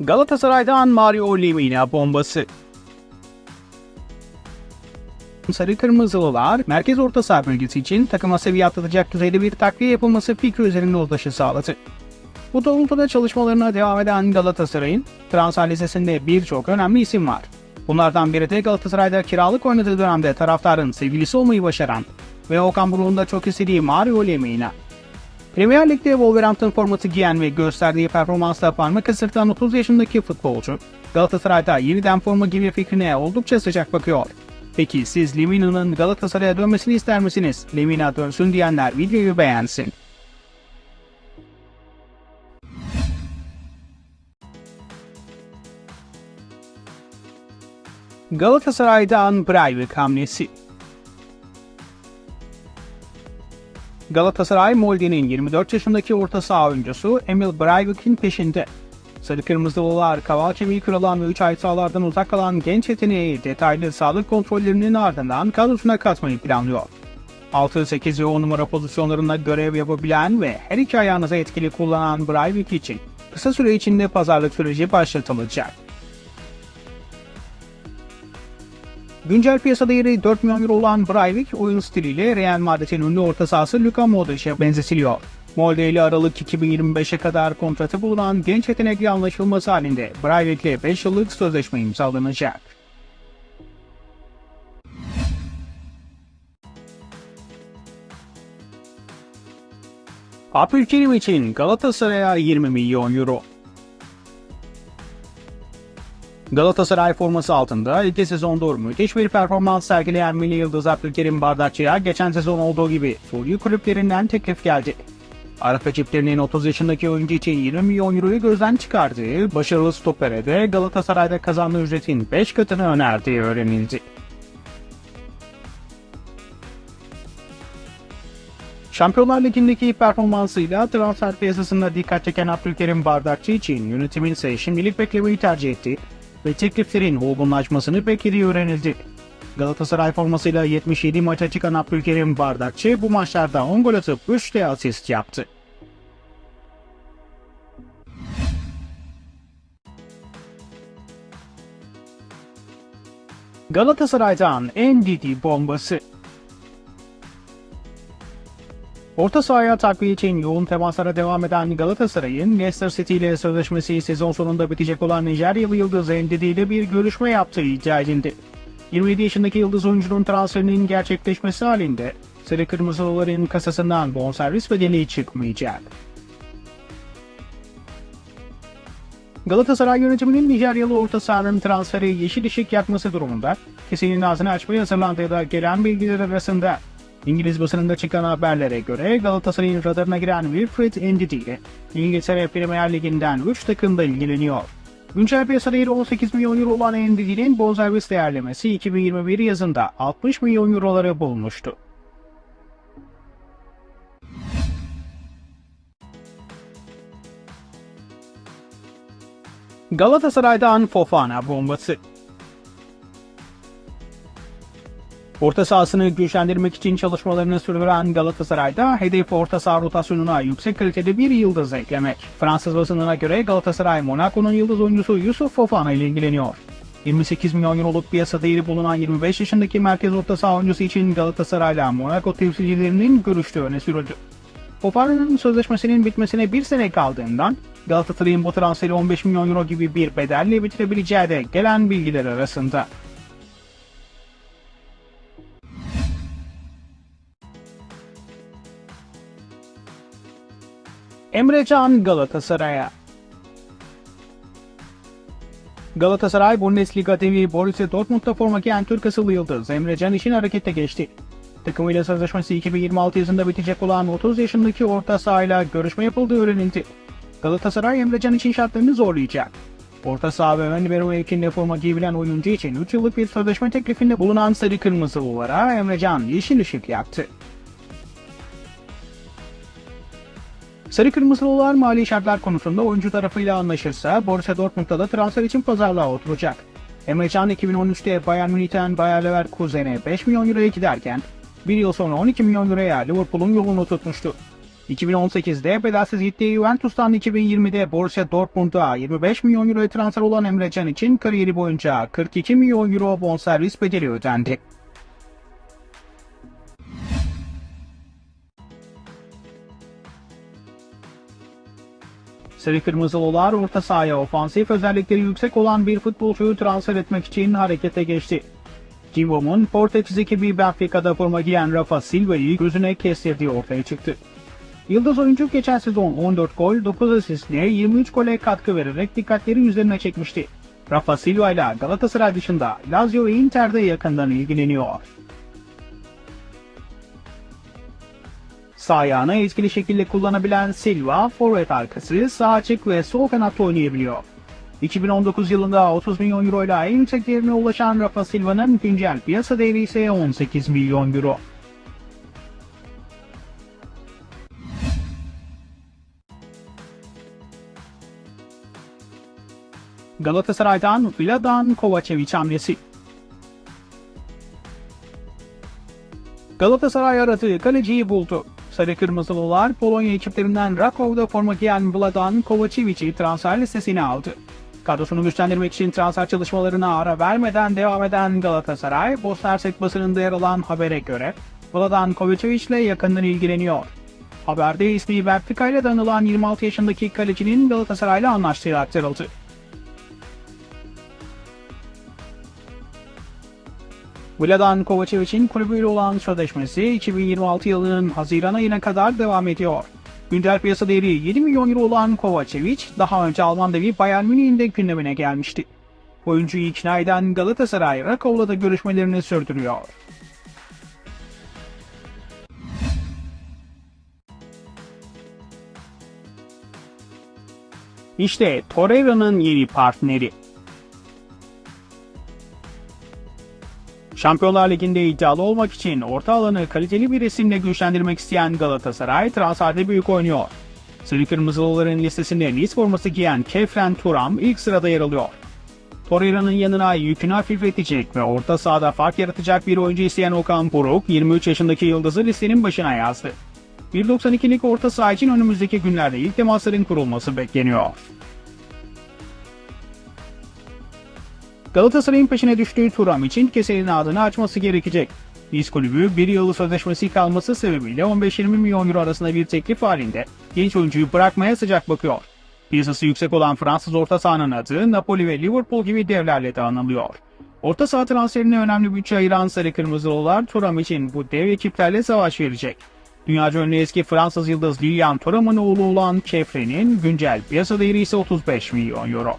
Galatasaray'dan Mario Lemina bombası. Sarı Kırmızılılar merkez orta saha bölgesi için takıma seviye atlatacak düzeyde bir takviye yapılması fikri üzerinde uzlaşı sağladı. Bu doğrultuda çalışmalarına devam eden Galatasaray'ın transfer listesinde birçok önemli isim var. Bunlardan biri de Galatasaray'da kiralık oynadığı dönemde taraftarın sevgilisi olmayı başaran ve Okan Buruk'un da çok istediği Mario Lemina. Premier Lig'de Wolverhampton forması giyen ve gösterdiği performansla parmak ısırtan 30 yaşındaki futbolcu, Galatasaray'da yeniden forma gibi fikrine oldukça sıcak bakıyor. Peki siz Lemina'nın Galatasaray'a dönmesini ister misiniz? Lemina dönsün diyenler videoyu beğensin. Galatasaray'dan Breivik hamlesi Galatasaray Molde'nin 24 yaşındaki orta saha oyuncusu Emil Breivik'in peşinde. Sarı Kırmızılılar kaval kemiği kırılan ve 3 ay sahalardan uzak kalan genç yeteneği detaylı sağlık kontrollerinin ardından kadrosuna katmayı planlıyor. 6, 8 ve 10 numara pozisyonlarında görev yapabilen ve her iki ayağınıza etkili kullanan Breivik için kısa süre içinde pazarlık süreci başlatılacak. Güncel piyasa değeri 4 milyon euro olan Breivik oyun stiliyle Real Madrid'in ünlü orta sahası Luka Modric'e benzetiliyor. Molde ile Aralık 2025'e kadar kontratı bulunan genç yetenekli anlaşılması halinde Breivik ile 5 yıllık sözleşme imzalanacak. Abdülkerim için Galatasaray'a 20 milyon euro. Galatasaray forması altında iki sezondur müthiş bir performans sergileyen Milli Yıldız Abdülkerim Bardakçı'ya geçen sezon olduğu gibi Suriye kulüplerinden teklif geldi. Arap ekiplerinin 30 yaşındaki oyuncu için 20 milyon euroyu gözden çıkardığı, başarılı stopere de Galatasaray'da kazandığı ücretin 5 katını önerdiği öğrenildi. Şampiyonlar Ligi'ndeki performansıyla transfer piyasasında dikkat çeken Abdülkerim Bardakçı için yönetimin ise şimdilik beklemeyi tercih etti ve tekliflerin olgunlaşmasını beklediği öğrenildi. Galatasaray formasıyla 77 maça çıkan Abdülkerim Bardakçı bu maçlarda 10 gol atıp 3 de asist yaptı. Galatasaray'dan en didi bombası Orta sahaya takviye için yoğun temaslara devam eden Galatasaray'ın Leicester City ile sözleşmesi sezon sonunda bitecek olan Nijeryalı Yıldız Ndidi ile bir görüşme yaptığı iddia edildi. 27 yaşındaki Yıldız oyuncunun transferinin gerçekleşmesi halinde Sarı Kırmızılıların kasasından bonservis bedeli çıkmayacak. Galatasaray yönetiminin Nijeryalı orta sahanın transferi yeşil ışık yakması durumunda kesinin ağzını açmaya hazırlandığı da gelen bilgiler arasında İngiliz basınında çıkan haberlere göre Galatasaray'ın radarına giren Wilfred Ndidi ile İngiltere Premier Ligi'nden 3 takımda ilgileniyor. Güncel piyasa değeri 18 milyon euro olan Ndidi'nin bonservis değerlemesi 2021 yazında 60 milyon euroları bulmuştu. Galatasaray'dan Fofana bombası Orta sahasını güçlendirmek için çalışmalarını sürdüren Galatasaray'da hedef orta saha rotasyonuna yüksek kalitede bir yıldız eklemek. Fransız basınına göre Galatasaray Monaco'nun yıldız oyuncusu Yusuf Fofana ile ilgileniyor. 28 milyon euroluk piyasa değeri bulunan 25 yaşındaki merkez orta saha oyuncusu için Galatasaray'la Monaco temsilcilerinin görüştüğü öne sürüldü. Fofana'nın sözleşmesinin bitmesine bir sene kaldığından Galatasaray'ın bu transferi 15 milyon euro gibi bir bedelle bitirebileceği de gelen bilgiler arasında. Emre Can Galatasaray'a Galatasaray Bundesliga devi Borussia Dortmund'da forma giyen Türk asıllı yıldız Emre Can için harekete geçti. Takımıyla sözleşmesi 2026 yazında bitecek olan 30 yaşındaki orta sahayla görüşme yapıldığı öğrenildi. Galatasaray Emre Can için şartlarını zorlayacak. Orta saha ve ön libero mevkinde forma giyebilen oyuncu için 3 yıllık bir sözleşme teklifinde bulunan Sarı Kırmızılılara Emre Can yeşil ışık yaktı. Sarı Kırmızılılar mali şartlar konusunda oyuncu tarafıyla anlaşırsa Borussia Dortmund'da da transfer için pazarlığa oturacak. Emre Can 2013'te Bayern Münih'ten Bayer Leverkusen'e 5 milyon euroya giderken bir yıl sonra 12 milyon euroya Liverpool'un yolunu tutmuştu. 2018'de bedelsiz gittiği Juventus'tan 2020'de Borussia Dortmund'a 25 milyon euroya transfer olan Emre Can için kariyeri boyunca 42 milyon euro bonservis bedeli ödendi. Sarı Kırmızılılar orta sahaya ofansif özellikleri yüksek olan bir futbolcuyu transfer etmek için harekete geçti. Cimbo'nun Portekiz ekibi Benfica'da forma giyen Rafa Silva'yı gözüne kestirdiği ortaya çıktı. Yıldız oyuncu geçen sezon 14 gol, 9 asistle 23 gole katkı vererek dikkatleri üzerine çekmişti. Rafa Silva ile Galatasaray dışında Lazio ve Inter'de yakından ilgileniyor. Sağ ayağını etkili şekilde kullanabilen Silva, forvet arkası, sağ açık ve sol kanatta oynayabiliyor. 2019 yılında 30 milyon euro ile en yüksek değerine ulaşan Rafa Silva'nın güncel piyasa değeri ise 18 milyon euro. Galatasaray'dan Vladan Kovacevic hamlesi. Galatasaray aradığı kaleciyi buldu. Sarı Kırmızılılar Polonya ekiplerinden Rakow'da forma giyen Vladan Kovacevic'i transfer listesine aldı. Kadrosunu güçlendirmek için transfer çalışmalarına ara vermeden devam eden Galatasaray, Bosna Hersek basınında yer alan habere göre Vladan Kovacevic ile yakından ilgileniyor. Haberde ismi Benfica ile danılan 26 yaşındaki kalecinin Galatasaray'la anlaştığı aktarıldı. Vladan Kovacevic'in kulübüyle olan sözleşmesi 2026 yılının Haziran ayına kadar devam ediyor. Güncel piyasa değeri 7 milyon euro olan Kovacevic daha önce Alman devi Bayern Münih'in de gündemine gelmişti. Oyuncuyu ikna eden Galatasaray Rakow'la da görüşmelerini sürdürüyor. İşte Torreira'nın yeni partneri. Şampiyonlar Ligi'nde iddialı olmak için orta alanı kaliteli bir isimle güçlendirmek isteyen Galatasaray transferde büyük oynuyor. Sarı Kırmızılıların listesinde Nice forması giyen Kefren Turam ilk sırada yer alıyor. Torreira'nın yanına yükünü hafifletecek ve orta sahada fark yaratacak bir oyuncu isteyen Okan Buruk 23 yaşındaki yıldızı listenin başına yazdı. 1.92'lik orta saha için önümüzdeki günlerde ilk temasların kurulması bekleniyor. Galatasaray'ın peşine düştüğü Turam için kesenin adını açması gerekecek. Nice kulübü bir yılı sözleşmesi kalması sebebiyle 15-20 milyon euro arasında bir teklif halinde genç oyuncuyu bırakmaya sıcak bakıyor. Piyasası yüksek olan Fransız orta sahanın adı Napoli ve Liverpool gibi devlerle de anılıyor. Orta saha transferine önemli bütçe ayıran Sarı Kırmızılılar Turam için bu dev ekiplerle savaş verecek. Dünyaca ünlü eski Fransız yıldız Lilian Thuram'ın oğlu olan Kefren'in güncel piyasa değeri ise 35 milyon euro.